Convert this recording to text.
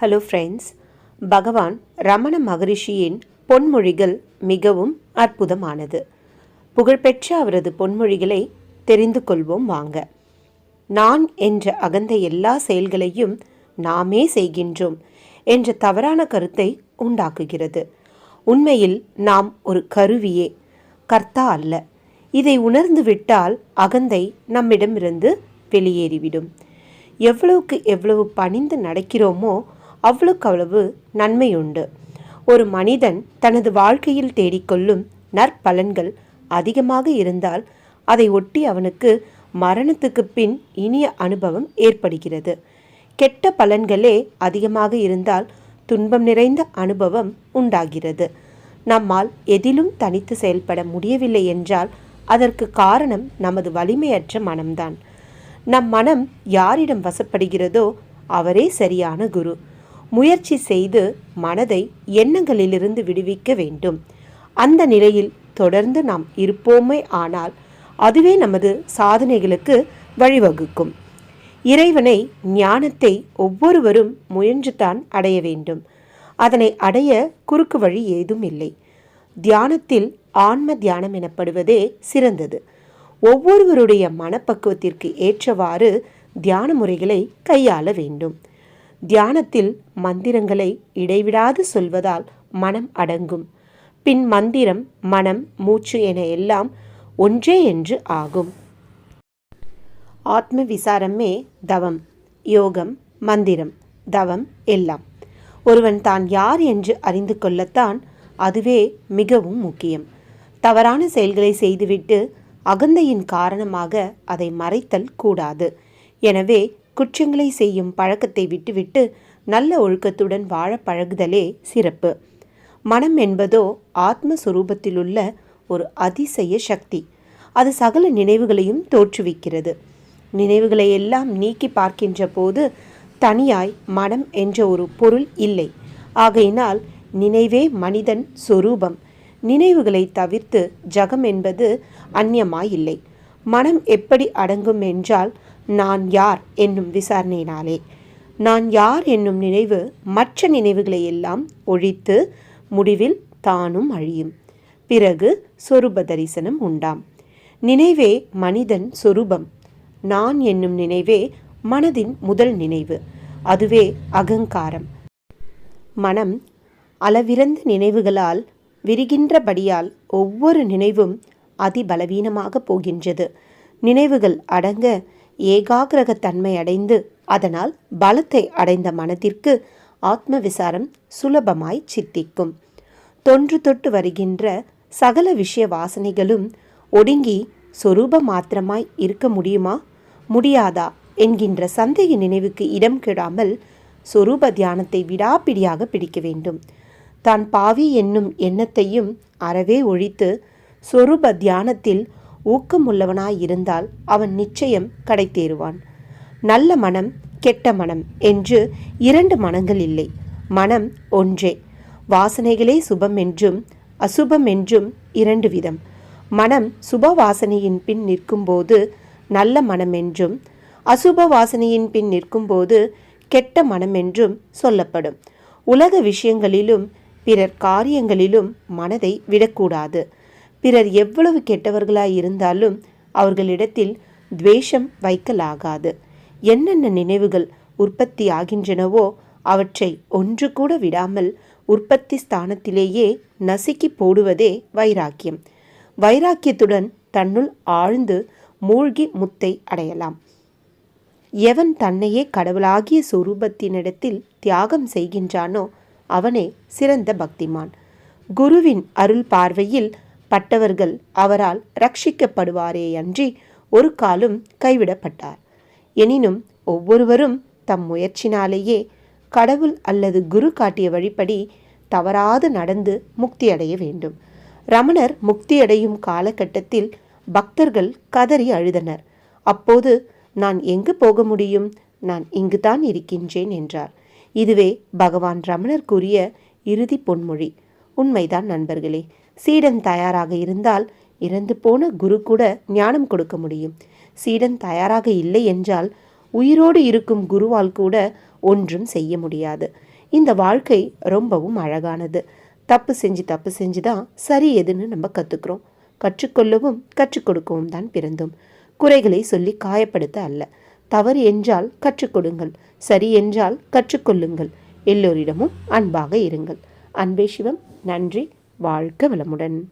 Hello friends பகவான் ரமண மகரிஷியின் பொன்மொழிகள் மிகவும் அற்புதமானது. புகழ்பெற்ற அவரது பொன்மொழிகளை தெரிந்து கொள்வோம் வாங்க. நான் என்ற அகந்த எல்லா செயல்களையும் நாமே செய்கின்றோம் என்ற தவறான கருத்தை உண்டாக்குகிறது. உண்மையில் நாம் ஒரு கருவியே கர்த்தா அல்ல. இதை உணர்ந்து விட்டால் அகந்தை நம்மிடமிருந்து வெளியேறிவிடும். எவ்வளவுக்கு எவ்வளவு பணிந்து நடக்கிறோமோ அவ்வளவுக்கு அவ்வளவு நன்மை உண்டு ஒரு மனிதன் தனது வாழ்க்கையில் தேடிக்கொள்ளும் நற்பலன்கள் அதிகமாக இருந்தால் அதை ஒட்டி அவனுக்கு மரணத்துக்கு பின் இனிய அனுபவம் ஏற்படுகிறது. கெட்ட பலன்களே அதிகமாக இருந்தால் துன்பம் நிறைந்த அனுபவம் உண்டாகிறது. நம்மால் எதிலும் தனித்து செயல்பட முடியவில்லை என்றால் அதற்கு காரணம் நமது வலிமையற்ற மனம்தான். நம் மனம் யாரிடம் வசப்படுகிறதோ அவரே சரியான குரு. முயற்சி செய்து மனதை எண்ணங்களிலிருந்து விடுவிக்க வேண்டும். அந்த நிலையில் தொடர்ந்து நாம் இருப்போமே ஆனால் அதுவே நமது சாதனைகளுக்கு வழிவகுக்கும். இறைவனை ஞானத்தை ஒவ்வொருவரும் முயன்றுதான் அடைய வேண்டும். அதனை அடைய குறுக்கு வழி ஏதும் இல்லை. தியானத்தில் ஆன்ம தியானம் எனப்படுவதே சிறந்தது. ஒவ்வொருவருடைய மனப்பக்குவத்திற்கு ஏற்றவாறு தியான முறைகளை கையாள வேண்டும். தியானத்தில் மந்திரங்களை இடைவிடாது சொல்வதால் மனம் அடங்கும். பின் மந்திரம் மனம் மூச்சு என எல்லாம் ஒன்றே என்று ஆகும். ஆத்ம விசாரமே தவம் யோகம் மந்திரம் தவம் எல்லாம். ஒருவன் தான் யார் என்று அறிந்து கொள்ளத்தான் அதுவே மிகவும் முக்கியம். தவறான செயல்களை செய்துவிட்டு அகந்தையின் காரணமாக அதை மறைத்தல் கூடாது. எனவே குற்றங்களை செய்யும் பழக்கத்தை விட்டுவிட்டு நல்ல ஒழுக்கத்துடன் வாழ பழகுதலே சிறப்பு. மனம் என்பதோ ஆத்மஸ்வரூபத்திலுள்ள ஒரு அதிசய சக்தி. அது சகல நினைவுகளையும் தோற்றுவிக்கிறது. நினைவுகளை எல்லாம் நீக்கி பார்க்கின்ற போது தனியாய் மனம் என்ற ஒரு பொருள் இல்லை. ஆகையினால் நினைவே மனிதன் சொரூபம். நினைவுகளை தவிர்த்து ஜகம் என்பது அந்நியமாயில்லை மனம் எப்படி அடங்கும் என்றால் நான் யார் என்னும் விசாரணையினாலே. நான் யார் என்னும் நினைவு மற்ற நினைவுகளை எல்லாம் ஒழித்து முடிவில் தானும் அழியும். பிறகு சொரூப தரிசனம் உண்டாம். நினைவே மனிதன் சொரூபம். நான் என்னும் நினைவே மனதின் முதல் நினைவு. அதுவே அகங்காரம். மனம் அளவிறந்த நினைவுகளால் விரிகின்றபடியால் ஒவ்வொரு நினைவும் அதிபலவீனமாக போகின்றது. நினைவுகள் அடங்க ஏகாகிரக தன்மை அடைந்து அதனால் பலத்தை அடைந்த மனதிற்கு ஆத்ம விசாரம் சுலபமாய் சித்திக்கும். தொன்று தொட்டு வருகின்ற சகல விஷய வாசனைகளும் ஒடுங்கி சொரூப மாத்திரமாய் இருக்க முடியுமா? முடியாதா? என்கின்ற சந்தேக நினைவுக்கு இடம் கெடாமல் சொரூப தியானத்தை விடாப்பிடியாக பிடிக்க வேண்டும். தான் பாவி என்னும் எண்ணத்தையும் அறவே ஒழித்து சொரூப தியானத்தில் ஊக்கமுள்ளவனாயிருந்தால் அவன் நிச்சயம் கடைத்தேறுவான். நல்ல மனம் கெட்ட மனம் என்று இரண்டு மனங்கள் இல்லை. மனம் ஒன்றே. வாசனைகளே சுபம் என்றும் அசுபம் என்றும் இரண்டு விதம். மனம் சுப வாசனையின் பின் நிற்கும்போது நல்ல மனம் என்றும் அசுப வாசனையின் பின் நிற்கும்போது கெட்ட மனம் என்றும் சொல்லப்படும். உலக விஷயங்களிலும் பிறர் காரியங்களிலும் மனதை விடக்கூடாது. பிறர் எவ்வளவு கெட்டவர்களாய் இருந்தாலும் அவர்களிடத்தில் துவேஷம் வைக்கலாகாது. என்னென்ன நினைவுகள் உற்பத்தி ஆகின்றனவோ அவற்றை ஒன்று கூட விடாமல் உற்பத்தி ஸ்தானத்திலேயே நசுக்கி போடுவதே வைராக்கியம். வைராக்கியத்துடன் தன்னுள் ஆழ்ந்து மூழ்கி முத்தை அடையலாம். எவன் தன்னையே கடவுளாகிய சொரூபத்தினிடத்தில் தியாகம் செய்கின்றானோ அவனே சிறந்த பக்திமான். குருவின் அருள் பார்வையில் பட்டவர்கள் அவரால் ரட்சிக்கப்படுவாரே அன்றி ஒரு காலும் கைவிடப்பட்டார். எனினும் ஒவ்வொருவரும் தம் முயற்சினாலேயே கடவுள் அல்லது குரு காட்டிய வழிப்படி தவறாது நடந்து முக்தியடைய வேண்டும். ரமணர் முக்தியடையும் காலகட்டத்தில் பக்தர்கள் கதறி அழுதனர். அப்போது நான் எங்கு போக முடியும்? நான் இங்குதான் இருக்கின்றேன் என்றார். இதுவே பகவான் ரமணர் கூறிய இறுதி பொன்மொழி. உண்மைதான் நண்பர்களே. சீடன் தயாராக இருந்தால் இறந்து போன குரு கூட ஞானம் கொடுக்க முடியும். சீடன் தயாராக இல்லை என்றால் உயிரோடு இருக்கும் குருவால் கூட ஒன்றும் செய்ய முடியாது. இந்த வாழ்க்கை ரொம்பவும் அழகானது. தப்பு செஞ்சு தப்பு செஞ்சு தான் சரி எதுன்னு நம்ம கற்றுக்குறோம் கற்றுக்கொள்ளவும் கற்றுக் கொடுக்கவும் தான் பிறந்தோம். குறைகளை சொல்லி காயப்படுத்த அல்ல. தவறு என்றால் கற்றுக்கொடுங்கள் சரி என்றால் கற்றுக்கொள்ளுங்கள் எல்லோரிடமும் அன்பாக இருங்கள். அன்பே சிவம். நன்றி. வாழ்க வளமுடன்.